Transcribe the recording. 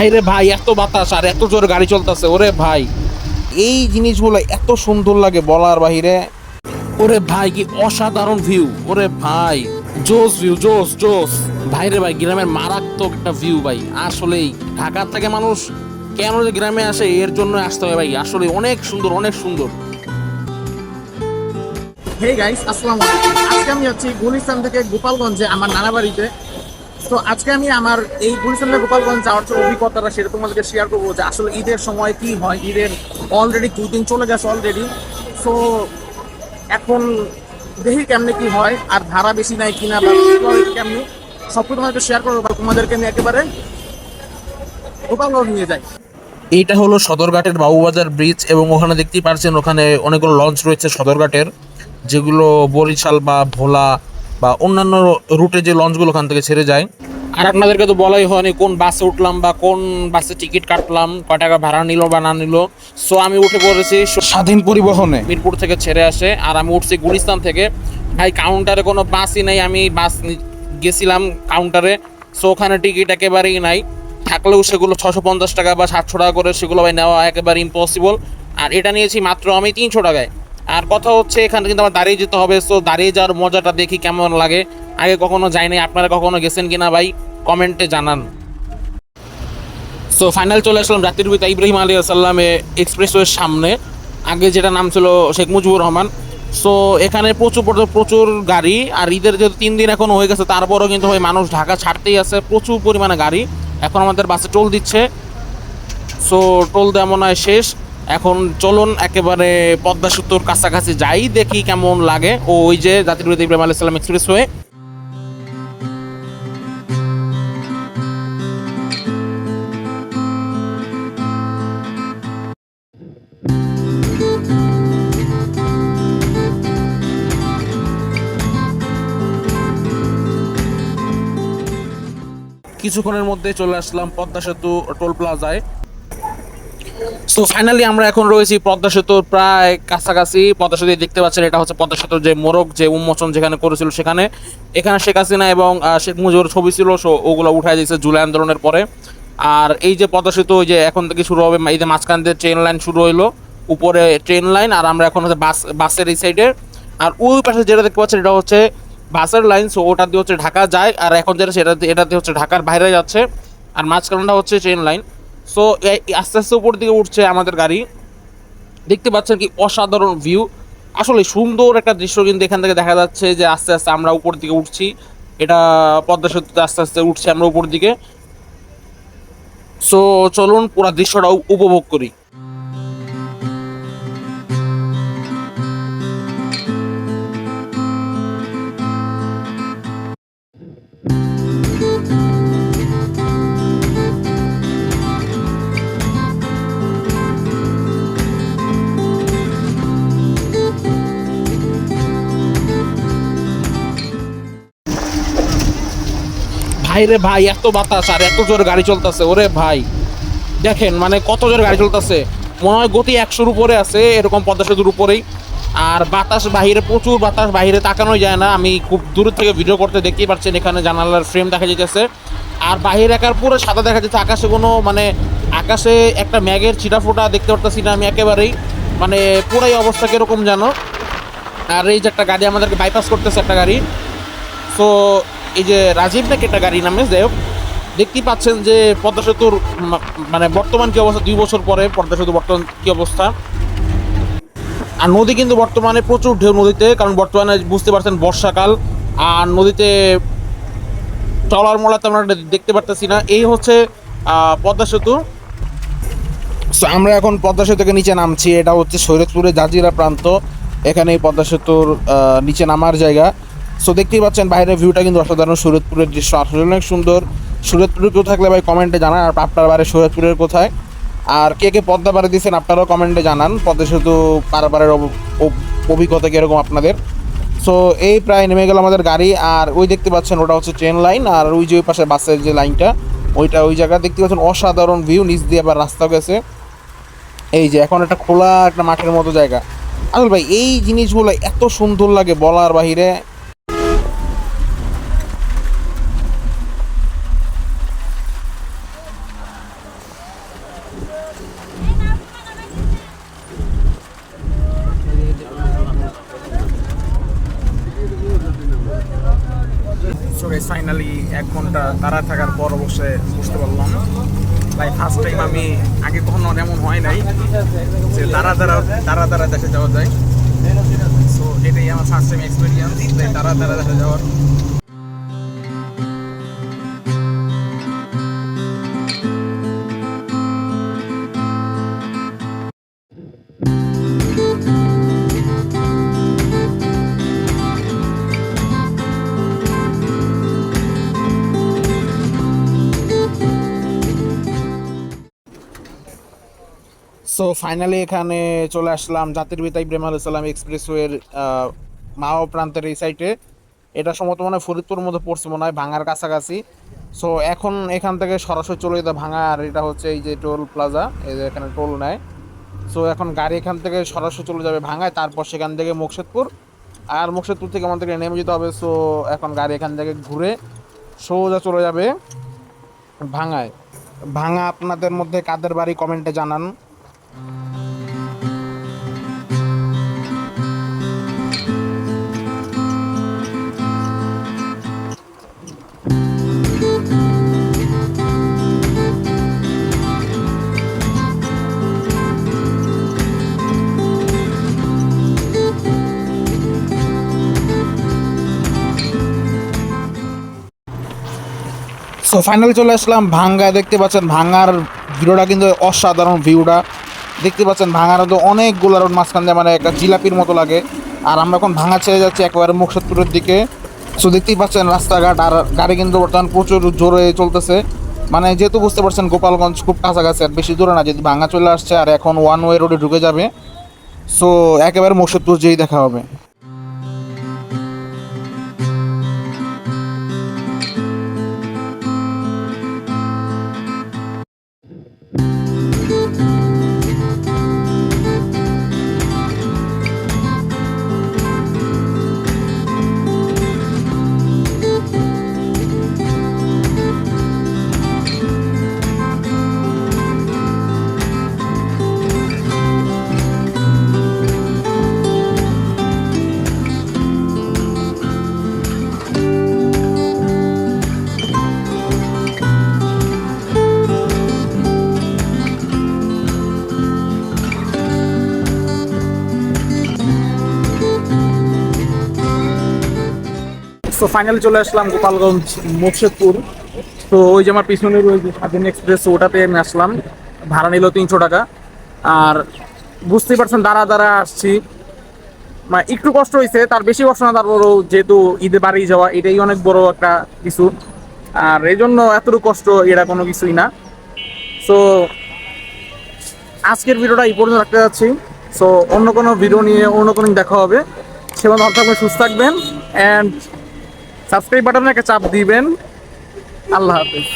ভাই রে ভাই, এত বাতাস আর এত জোরে গাড়ি চলতেছে, ওরে ভাই। এই জিনিসগুলো এত সুন্দর লাগে বলার বাহিরে। ওরে ভাই, কি অসাধারণ ভিউ ওরে ভাই। জোস ভিউ জোস জোস। ভাই রে ভাই, গ্রামের মারাত্মক একটা ভিউ ভাই। আসলেই, ঢাকার থেকে মানুষ কেন যে গ্রামে আসে, এর জন্য আসতে হয় ভাই। আসলে অনেক সুন্দর অনেক সুন্দর। হে গাইস আসসালামু আলাইকুম। আজকে আমি যাচ্ছি গুলিস্তান থেকে গোপালগঞ্জে, আমার নানা বাড়িতে। তো আজকে আমি আমার এই থেকে গোপালগঞ্জ যাওয়ার যে অভিজ্ঞতাটা সেটা তোমাদেরকে শেয়ার করব যে আসলে ঈদের সময় কি হয়? ঈদের অলরেডি দুই দিন চলে গেছে অলরেডি সো এখন দেখি কেমনে কি হয়? আর ভাড়া বেশি নাই কিনা বা কেমনি? সব কিছু তোমাদেরকে শেয়ার করব, বা তোমাদেরকে আমি একেবারে গোপালগঞ্জ নিয়ে যাই। এইটা হলো সদরঘাটের বাবুবাজার ব্রিজ এবং ওখানে দেখতেই পারছেন ওখানে অনেকগুলো লঞ্চ রয়েছে সদরঘাটের, যেগুলো বরিশাল বা ভোলা বা অন্যান্য রুটে যে লঞ্চগুলো ওখান থেকে ছেড়ে যায়। আর আপনাদেরকে তো বলাই হয়নি কোন বাসে উঠলাম বা কোন বাসে টিকিট কাটলাম কয় টাকা ভাড়া নিল বা না নিল। সো আমি উঠে পড়েছি স্বাধীন পরিবহনে। মিরপুর থেকে ছেড়ে আসে আর আমি উঠছি গুলিস্তান থেকে। ভাই কাউন্টারে কোনো বাসই নেই আমি বাস গেছিলাম কাউন্টারে সো ওখানে টিকিট একেবারেই নাই। থাকলেও সেগুলো ছশো পঞ্চাশ টাকা বা সাতশো টাকা করে সেগুলো ভাই নেওয়া একেবারে ইম্পসিবল আর এটা নিয়েছি মাত্র আমি তিনশো টাকায়। আর কথা হচ্ছে, এখানে কিন্তু আমার দাঁড়িয়ে যেতে হবে। সো দাঁড়িয়ে যাওয়ার মজাটা দেখি কেমন লাগে। আগে কখনো যাইনি, আপনারা কখনো গেছেন কিনা ভাই? কমেন্টে জানান। সো ফাইনাল চলে আসলাম জাতির পিতা ইব্রাহিম আলী আসাল্লামে এক্সপ্রেসওয়ের সামনে। আগে যেটা নাম ছিল শেখ মুজিবুর রহমান। সো এখানে প্রচুর প্রচুর- গাড়ি। আর ঈদের যেহেতু তিন দিন এখন হয়ে গেছে, তারপরও কিন্তু ভাই মানুষ ঢাকা ছাড়তেই আছে। প্রচুর পরিমাণে গাড়ি। এখন আমাদের বাসে টোল দিচ্ছে। সো টোল দেওয়া মনে হয় শেষ। এখন চলুন একেবারে পদ্মা সেতুর কাছাকাছি যাই, দেখি কেমন লাগে। ও ওই যে জাতির ইব্রাহিম আলী সাল্লাম এক্সপ্রেস হয়ে। কিছুক্ষণের মধ্যে চলে আসলাম পদ্মা সেতু টোল প্লাজায়। সো ফাইনালি আমরা এখন রয়েছি পদ্মা সেতুর প্রায় কাছাকাছি। পদ্মা সেতু দেখতে পাচ্ছেন এটা হচ্ছে পদ্মা সেতুর যে মোরগ যে উন্মোচন যেখানে করেছিল সেখানে। এখানে শেখ হাসিনা এবং শেখ মুজিবুর ছবি ছিল সো ওগুলো উঠাই দিয়েছে জুলাই আন্দোলনের পরে। আর এই যে পদ্মা সেতু, ওই যে এখন থেকে শুরু হবে, এই যে মাঝখান দিয়ে ট্রেন লাইন শুরু হইল, উপরে ট্রেন লাইন আর আমরা এখন হচ্ছে বাস, বাসের এই সাইডে আর ওই পাশে যেটা দেখতে পাচ্ছেন এটা হচ্ছে বাসের লাইন সো ওটা দিয়ে হচ্ছে ঢাকা যায়, আর এখন যেটা, সেটা দিয়ে হচ্ছে ঢাকার বাইরে যাচ্ছে। আর মাঝখানটা হচ্ছে ট্রেন লাইন সো আস্তে আস্তে উপর দিকে উঠছে আমাদের গাড়ি। দেখতে পাচ্ছেন কি অসাধারণ ভিউ আসলে সুন্দর একটা দৃশ্য কিন্তু এখান থেকে দেখা যাচ্ছে যে আস্তে আস্তে আমরা উপর দিকে উঠছি। এটা পদ্মা সেতুতে আস্তে আস্তে উঠছি আমরা উপর দিকে। সো চলুন পুরো দৃশ্যটা উপভোগ করি। ভাই রে ভাই, এত বাতাস আর এত জোর গাড়ি চলতেছে, ওরে ভাই। দেখেন মানে কত জোরে গাড়ি চলতেছে। মনে হয় গতি একশোর উপরে আছে, এরকম পদ্মা সেতুর উপরেই। আর বাতাস বাহিরে, প্রচুর বাতাস বাহিরে তাকানো যায় না। আমি খুব দূর থেকে ভিডিও করতে দেখতেই পাচ্ছেন, এখানে জানালার ফ্রেম দেখা যেতেছে আর বাহির একার পুরো সাদা দেখা যাচ্ছে, আকাশে কোনো মানে আকাশে একটা ম্যাগের ছিটাফোটা দেখতে পারতেছি না আমি একেবারেই। মানে পুরাই অবস্থা কীরকম জানো? আর এই যে একটা গাড়ি আমাদেরকে বাইপাস করতেছে একটা গাড়ি। সো এই যে রাজীব নাকি একটা গাড়ি নামে, যাই হোক, দেখতেই পাচ্ছেন যে পদ্মা সেতুর মানে বর্তমান কি অবস্থা, দুই বছর পরে পদ্মা সেতু বর্তমান কি অবস্থা? আর নদী কিন্তু বর্তমানে প্রচুর ঢেউ নদীতে, কারণ বর্তমানে বুঝতে পারছেন বর্ষাকাল, আর নদীতে টলার মলা তো আমরা দেখতে পারতেছি না। এই হচ্ছে পদ্মা সেতু। আমরা এখন পদ্মা সেতুকে নিচে নামছি, এটা হচ্ছে সৈরতপুরের জাজিরা প্রান্ত। এখানে এই পদ্মা সেতুর নিচে নামার জায়গা। সো দেখতেই পাচ্ছেন, বাইরের ভিউটা কিন্তু অসাধারণ। সুরতপুরের দৃশ্য আসলে অনেক সুন্দর। সুরতপুরে কেউ থাকলে ভাই কমেন্টে জানান, আর আপনার বাড়ি সুরতপুরের কোথায়? আর কে কে পদ্মা পাড়ে দিয়েছেন আপনারাও কমেন্টে জানান। পদ্মা সেতু পারাপারের অভিজ্ঞতা কীরকম আপনাদের? সো এই প্রায় নেমে গেল আমাদের গাড়ি, আর ওই দেখতে পাচ্ছেন, ওটা হচ্ছে ট্রেন লাইন আর ওই যে ওই পাশে বাসের যে লাইনটা ওইটা ওই জায়গা। দেখতে পাচ্ছেন, অসাধারণ ভিউ নিচ দিয়ে আবার রাস্তা গেছে। এই যে, এখন একটা খোলা একটা মাঠের মতো জায়গা। আসল ভাই এই জিনিসগুলো এত সুন্দর লাগে বলার বাহিরে সো ফাইনালি এক ঘণ্টা দাঁড়ায় থাকার পর অবশ্যই বুঝতে পারলাম। তাই ফার্স্ট টাইম আমি, আগে কখনো এমন হয় নাই যে তারা তারা তারা তারা দেশে যাওয়া যায়। সো এটাই আমার ফার্স্ট টাইম এক্সপিরিয়েন্স তারা তারা দেশে যাওয়ার সো ফাইনালি এখানে চলে আসলাম জাতির পিতা ইব্রাহিম আলু সালাম এক্সপ্রেসওয়ের মাও প্রান্তের এই সাইটে এটা সম্ভবত মনে হয় ফরিদপুর মধ্যে পড়ছে মনে হয়, ভাঙার কাছাকাছি। সো এখন এখান থেকে সরাসরি চলে যেতে ভাঙা আর এটা হচ্ছে এই যে টোল প্লাজা, এই যে এখানে টোল নেয়। সো এখন গাড়ি এখান থেকে সরাসরি চলে যাবে ভাঙায়, তারপর সেখান থেকে মুকশেদপুর। আর মুকশেদপুর থেকে আমাদেরকে নেমে যেতে হবে। সো এখন গাড়ি এখান থেকে ঘুরে সোজা চলে যাবে ভাঙায়। ভাঙা আপনাদের মধ্যে কাদের বাড়ি কমেন্টে জানান। সো ফাইনালি চলে আসলাম ভাঙ্গায় দেখতে পাচ্ছেন ভাঙ্গার ভিডিওটা কিন্তু অসাধারণ ভিউটা। দেখতে পাচ্ছেন ভাঙার তো অনেকগুলো রোড, মাঝখান দিয়ে মানে একটা জিলাপির মতো লাগে। আর আমরা এখন ভাঙা ছেড়ে যাচ্ছি একেবারে মুকসদপুরের দিকে। সো দেখতেই পাচ্ছেন রাস্তাঘাট আর গাড়ি কিন্তু বর্তমান প্রচুর জোরে চলতেছে। মানে যেহেতু বুঝতে পারছেন গোপালগঞ্জ খুব কাছাকাছি, আর বেশি দূরে না যদি ভাঙা চলে আসছে আর এখন ওয়ান ওয়ে রোডে ঢুকে যাবে। সো একেবারে মুকসদপুর যেই দেখা হবে। সো ফাইনালি চলে আসলাম গোপালগঞ্জ, মুর্শিদপুর। তো ওই যে আমার পিছনে রয়েছে স্বাধীন এক্সপ্রেস, ওটাতে আমি আসলাম। ভাড়া নিল তিনশো টাকা। আর বুঝতেই পারছেন, দাঁড়া দাঁড়া আসছি। মানে একটু কষ্ট হয়েছে তার বেশি কষ্ট না, তারপরও যেহেতু ঈদে বাড়ি যাওয়া, এটাই অনেক বড় একটা কিছু। আর এই জন্য এতটুকু কষ্ট, এটা কোনো কিছুই না। সো আজকের ভিডিওটা এই পর্যন্ত রাখতে যাচ্ছি। সো অন্য কোনো ভিডিও নিয়ে, অন্য কোনো দেখা হবে। সেখানে ভালো থাকবেন, সুস্থ থাকবেন অ্যান্ড সাবস্ক্রাইব বাটনে একটা চাপ দিবেন। আল্লাহ হাফিজ।